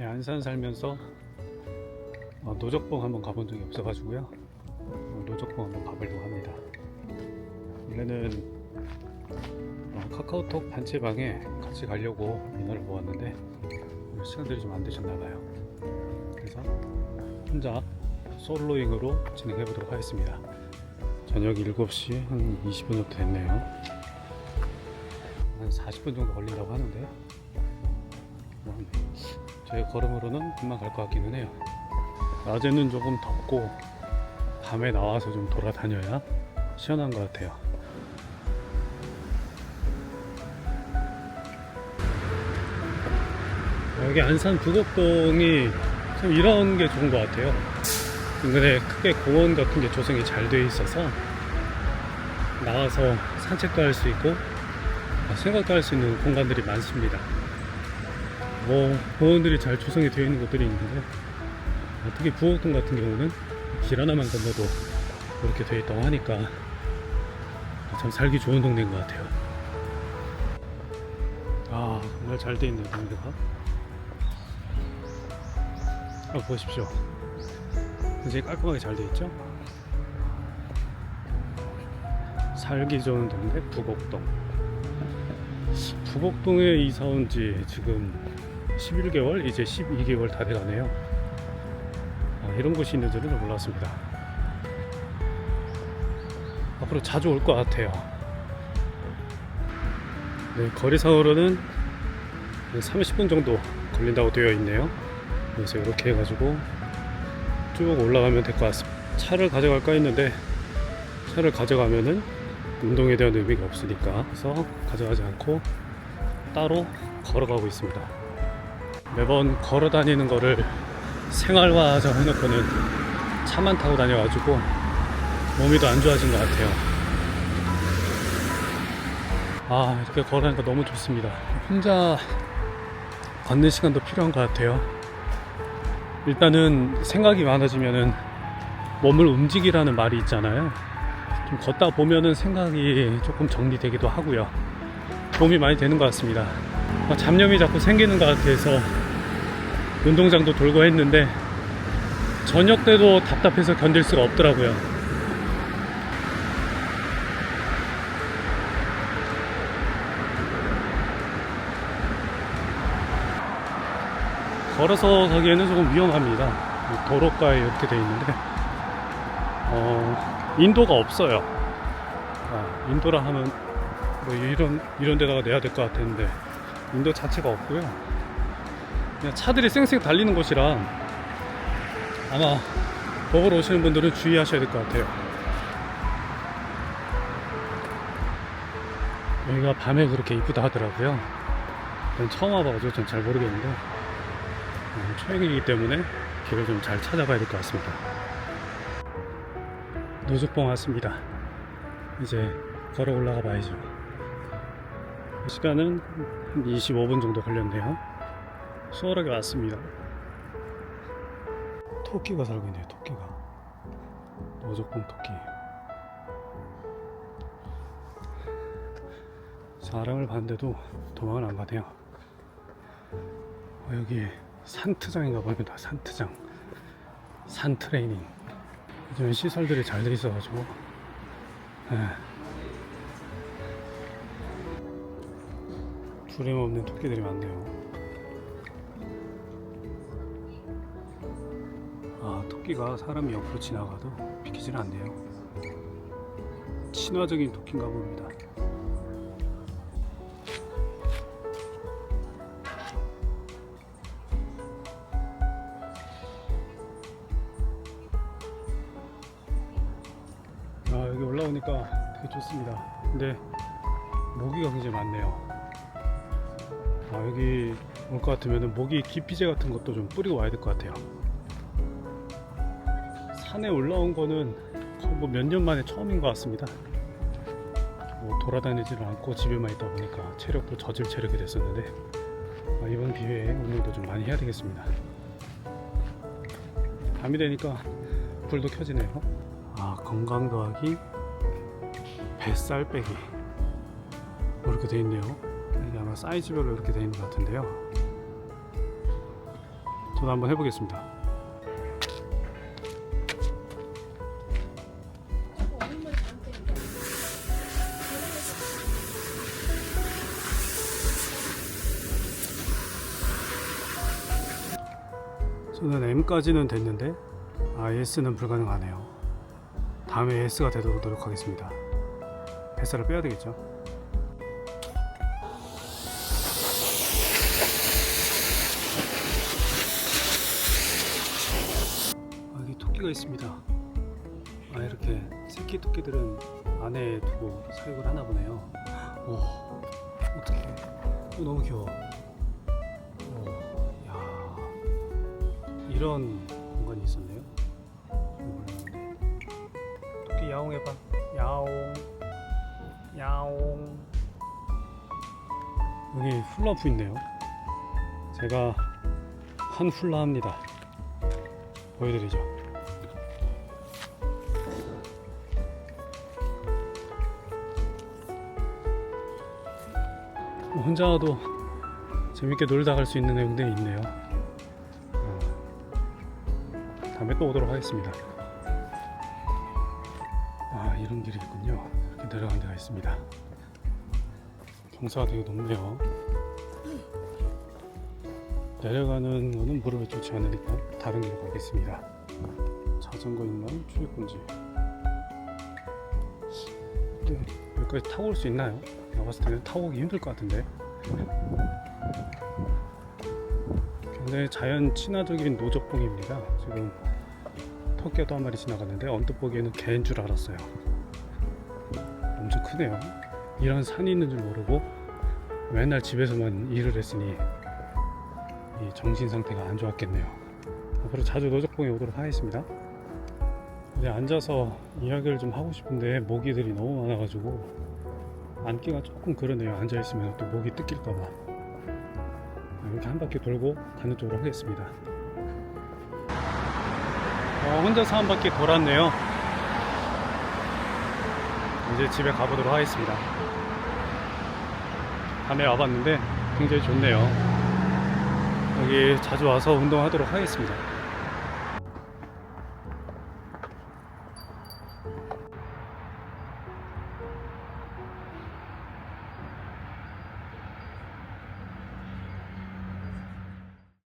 네, 안산 살면서 어, 노적봉 한번 가본 적이 없어가지고요. 어, 노적봉 한번 가보려고 합니다. 원래는 어, 카카오톡 단체방에 같이 가려고 인원을 모았는데 시간들이 좀 안 되셨나봐요. 그래서 혼자 솔로잉으로 진행해 보도록 하겠습니다. 저녁 7시 한 20분 정도 됐네요. 한 40분 정도 걸린다고 하는데 뭐, 제 걸음으로는 금방 갈 것 같기는 해요. 낮에는 조금 덥고 밤에 나와서 좀 돌아다녀야 시원한 것 같아요. 여기 안산 부곡동이 좀 이런 게 좋은 것 같아요. 근데 크게 공원 같은 게 조성이 잘 돼 있어서 나와서 산책도 할 수 있고 생각도 할 수 있는 공간들이 많습니다. 뭐 공원들이 잘 조성이 되어 있는 곳들이 있는데 어, 특히 부곡동 같은 경우는 길 하나만 건너도 이렇게 되어 있다고 하니까 참 살기 좋은 동네인 것 같아요. 아 정말 잘돼 있네요 동네가. 아 보십시오. 굉장히 깔끔하게 잘돼 있죠. 살기 좋은 동네 부곡동. 부곡동에 이사 온 지 지금 11개월, 이제 12개월 다 돼가네요. 아, 이런 곳이 있는 줄은 몰랐습니다. 앞으로 자주 올 것 같아요. 네, 거리상으로는 30분 정도 걸린다고 되어 있네요. 그래서 이렇게 해가지고 쭉 올라가면 될 것 같습니다. 차를 가져갈까 했는데 차를 가져가면은 운동에 대한 의미가 없으니까 그래서 가져가지 않고 따로 걸어가고 있습니다. 매번 걸어 다니는 거를 생활화하자 해놓고는 차만 타고 다녀가지고 몸이 더 안 좋아진 것 같아요. 아 이렇게 걸어다니까 너무 좋습니다. 혼자 걷는 시간도 필요한 것 같아요. 일단은 생각이 많아지면은 몸을 움직이라는 말이 있잖아요. 좀 걷다 보면은 생각이 조금 정리되기도 하고요. 도움이 많이 되는 것 같습니다. 어, 잡념이 자꾸 생기는 것 같아서 운동장도 돌고 했는데 저녁 때도 답답해서 견딜 수가 없더라고요. 걸어서 가기에는 조금 위험합니다. 도로가에 이렇게 돼 있는데 어, 인도가 없어요. 아, 인도라 하면 뭐 이런 이런 데다가 내야 될 것 같았는데 인도 자체가 없고요. 그냥 차들이 쌩쌩 달리는 곳이라 아마 먹으러 오시는 분들은 주의하셔야 될 것 같아요. 여기가 밤에 그렇게 이쁘다 하더라고요. 전 처음 와봐가지고 전 잘 모르겠는데 어, 초행이기 때문에 길을 좀 잘 찾아봐야 될 것 같습니다. 노숙봉 왔습니다. 이제 걸어 올라가 봐야죠. 시간은 한 25분 정도 걸렸네요. 수월하게 왔습니다. 토끼가 살고 있네요, 토끼가. 노족봉 토끼. 사람을 봤는데도 도망을 안 가네요. 어, 여기 산트장인가 봅니다. 산트장. 산 트레이닝. 요즘 시설들이 잘 돼 있어가지고. 예. 두림 없는 토끼들이 많네요. 아, 토끼가 사람이 옆으로 지나가도 비키질 않네요. 친화적인 토끼인가 봅니다. 아, 여기 올라오니까 되게 좋습니다. 근데 모기가 굉장히 많네요. 아, 여기 올 것 같으면 모기 기피제 같은 것도 좀 뿌리고 와야 될 것 같아요. 산에 올라온 거는 뭐 몇 년 만에 처음인 것 같습니다. 뭐 돌아다니지를 않고 집에만 있다 보니까 체력도 젖을 체력이 됐었는데 아, 이번 기회에 운동도 좀 많이 해야 되겠습니다. 밤이 되니까 불도 켜지네요. 아 건강 더하기 뱃살 빼기 뭐 이렇게 돼 있네요. 이게 아마 사이즈별로 이렇게 돼 있는 것 같은데요. 저도 한번 해보겠습니다. 저는 M까지는 됐는데 아 S는 불가능하네요. 다음에 S가 되도록 노력하겠습니다. 뱃살을 빼야 되겠죠? 있습니다. 아 이렇게 새끼 토끼들은 안에 두고 사육을 하나 보네요. 오 어떡해. 어, 너무 귀여워. 오, 야 이런 공간이 있었네요. 몰랐는데. 토끼 야옹 해봐. 야옹. 야옹. 여기 훌라프 있네요. 제가 한 훌라 합니다. 보여드리죠. 혼자 와도 재밌게 놀다 갈 수 있는 내용들이 있네요. 어, 다음에 또 오도록 하겠습니다. 아 이런 길이 있군요. 이렇게 내려가는 데가 있습니다. 경사가 되게 높네요. 내려가는 거는 무릎에 좋지 않으니까 다른 길로 가겠습니다. 자전거 있는 출입금지. 근데 여기까지 타고 올 수 있나요? 내가 봤을 때는 타고 오기 힘들 것 같은데. 굉장히 자연 친화적인 노적봉입니다. 지금 토끼가 한 마리 지나갔는데 언뜻 보기에는 개인 줄 알았어요. 엄청 크네요. 이런 산이 있는 줄 모르고 맨날 집에서만 일을 했으니 이 정신 상태가 안 좋았겠네요. 앞으로 자주 노적봉에 오도록 하겠습니다. 근데 앉아서 이야기를 좀 하고 싶은데 모기들이 너무 많아가지고 앉기가 조금 그러네요. 앉아 있으면 또 목이 뜯길까봐 이렇게 한 바퀴 돌고 가는 쪽으로 하겠습니다. 어, 혼자서 한 바퀴 돌았네요. 이제 집에 가보도록 하겠습니다. 밤에 와봤는데 굉장히 좋네요. 여기 자주 와서 운동하도록 하겠습니다.